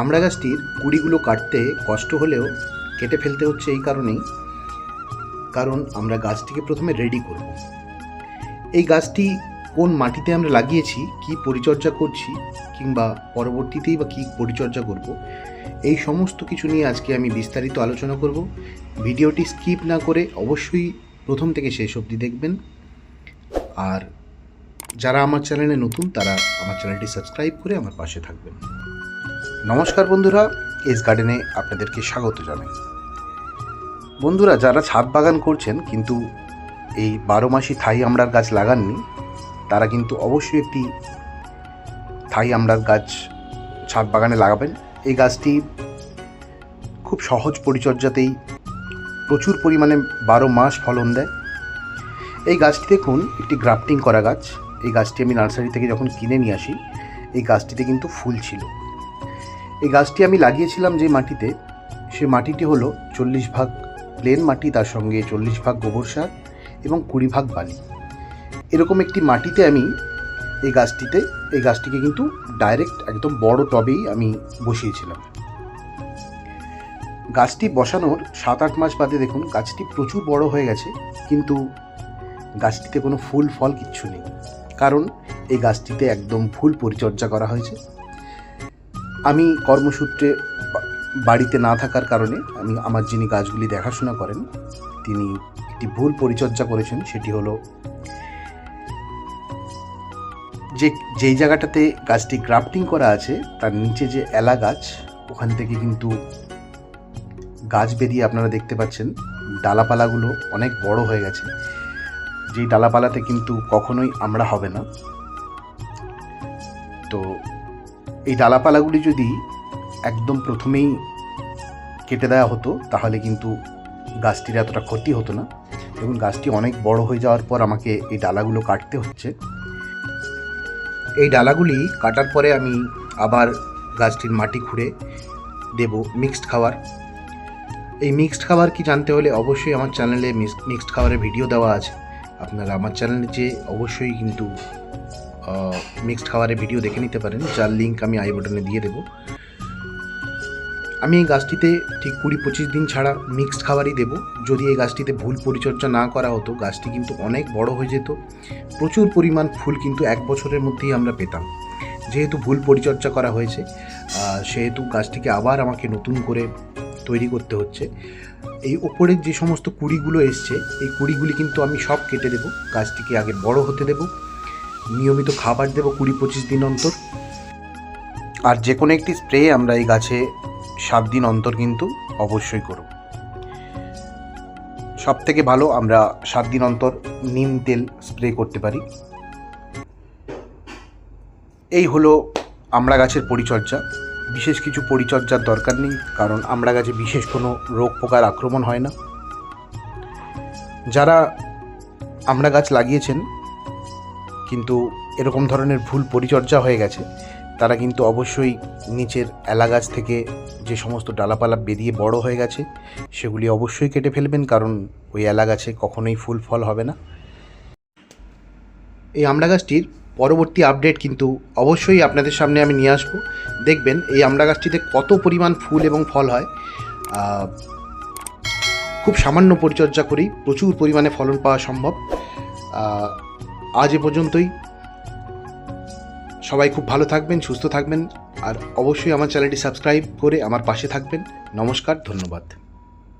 আমড়া গাছটির কুড়িগুলো কাটতে কষ্ট হলেও কেটে ফেলতে হচ্ছে এই কারণেই, কারণ আমরা গাছটিকে প্রথমে রেডি করব। এই গাছটি কোন মাটিতে আমরা লাগিয়েছি, কি পরিচর্যা করছি, কিংবা পরবর্তীতেই বা কী পরিচর্যা করব, এই সমস্ত কিছু নিয়ে আজকে আমি বিস্তারিত আলোচনা করব। ভিডিওটি স্কিপ না করে অবশ্যই প্রথম থেকে শেষ অবধি দেখবেন। আর যারা আমার চ্যানেলে নতুন, তারা আমার চ্যানেলটি সাবস্ক্রাইব করে আমার পাশে থাকবেন। নমস্কার বন্ধুরা, এস গার্ডেনে আপনাদেরকে স্বাগত জানাই। বন্ধুরা, যারা ছাদ বাগান করছেন, কিন্তু এই বারো মাসি থাই আমড়ার গাছ লাগাননি, তারা কিন্তু অবশ্যই একটি থাই আমড়ার গাছ ছাদ বাগানে লাগাবেন। এই গাছটি খুব সহজ পরিচর্যাতেই প্রচুর পরিমাণে বারো মাস ফলন দেয়। এই গাছটি দেখুন, একটি গ্রাফটিং করা গাছ। এই গাছটি আমি নার্সারি থেকে যখন কিনে নিয়ে আসি, এই গাছটিতে কিন্তু ফুল ছিল। এই গাছটি আমি লাগিয়েছিলাম যে মাটিতে, সে মাটিটি হলো চল্লিশ ভাগ প্লেন মাটি, তার সঙ্গে চল্লিশ ভাগ গোবর সার এবং কুড়ি ভাগ বালি। এরকম একটি মাটিতে আমি এই গাছটিতে, এই গাছটিকে কিন্তু ডাইরেক্ট একদম বড় টবেই আমি বসিয়েছিলাম। গাছটি বসানোর সাত আট মাস বাদে দেখুন, গাছটি প্রচুর বড় হয়ে গেছে, কিন্তু গাছটিতে কোনো ফুল, ফল কিচ্ছু নেই। কারণ এই গাছটিতে একদম ফুল পরিচর্যা করা হয়েছে। আমি কর্মসূত্রে বাড়িতে না থাকার কারণে আমি আমার যিনি গাছগুলি দেখাশোনা করেন, তিনি একটি ভুল পরিচর্যা করেছেন, সেটি হলো যে, যেই জায়গাটাতে গাছটি গ্রাফটিং করা আছে, তার নিচে যে এলা গাছ, ওখান থেকে কিন্তু গাছ বেরিয়ে আপনারা দেখতে পাচ্ছেন, ডালাপালাগুলো অনেক বড় হয়ে গেছে। যেই ডালাপালাতে কিন্তু কখনোই আমরা হবে না। তো এই ডালাপালাগুলি যদি একদম প্রথমেই কেটে দেওয়া হতো, তাহলে কিন্তু গাছটির এতটা ক্ষতি হতো না। এবং গাছটি অনেক বড় হয়ে যাওয়ার পর আমাকে এই ডালাগুলো কাটতে হচ্ছে। এই ডালাগুলি কাটার পরে আমি আবার গাছটির মাটি খুঁড়ে দেব মিক্সড খাবার এই মিক্সড খাবার কি জানতে হলে অবশ্যই আমার চ্যানেলে মিক্সড খাবারের ভিডিও দেওয়া আছে। আপনারা আমার চ্যানেলে যে অবশ্যই কিন্তু মিক্সড খাবারের ভিডিও দেখে নিতে পারেন, যার লিঙ্ক আমি আই বাটনে দিয়ে দেবো। আমি এই গাছটিতে ঠিক কুড়ি পঁচিশ দিন ছাড়া মিক্সড খাবারই দেবো। যদি এই গাছটিতে ভুল পরিচর্যা না করা হতো, গাছটি কিন্তু অনেক বড় হয়ে যেত। প্রচুর পরিমাণ ফুল কিন্তু এক বছরের মধ্যেই আমরা পেতাম। যেহেতু ভুল পরিচর্যা করা হয়েছে সেহেতু গাছটিকে আবার আমাকে নতুন করে তৈরি করতে হচ্ছে। এই ওপরের যে সমস্ত কুড়িগুলো এসছে, এই কুড়িগুলি কিন্তু আমি সব কেটে দেবো। গাছটিকে আগে বড় হতে দেবো। নিয়মিত খাবার দেবো কুড়ি পঁচিশ দিন অন্তর। আর যে কোনো একটি স্প্রে আমরা এই গাছে সাত দিন অন্তর কিন্তু অবশ্যই করব। সব থেকে ভালো আমরা সাত দিন অন্তর নিম তেল স্প্রে করতে পারি। এই হলো আমড়া গাছের পরিচর্যা। বিশেষ কিছু পরিচর্যার দরকার নেই, কারণ আমরা গাছে বিশেষ কোনো রোগ পোকার আক্রমণ হয় না। যারা আমড়া গাছ লাগিয়েছেন কিন্তু এরকম ধরনের ভুল পরিচর্যা হয়ে গেছে। তারা কিন্তু অবশ্যই নিচের এলা গাছ থেকে যে সমস্ত ডালাপালা বেরিয়ে বড় হয়ে গেছে, সেগুলি অবশ্যই কেটে ফেলবেন, কারণ ওই এলা গাছে কখনোই ফুল ফল হবে না। এই আমড়া গাছটির পরবর্তী আপডেট কিন্তু অবশ্যই আপনাদের সামনে আমি নিয়ে আসব। দেখবেন এই আমড়া গাছটিতে কত পরিমাণ ফুল এবং ফল হয়। খুব সামান্য পরিচর্যা করেই প্রচুর পরিমাণে ফলন পাওয়া সম্ভব। আজ এ পর্যন্তই। সবাই খুব ভালো থাকবেন, সুস্থ থাকবেন, আর অবশ্যই আমার চ্যানেলটি সাবস্ক্রাইব করে আমার পাশে থাকবেন। নমস্কার, ধন্যবাদ।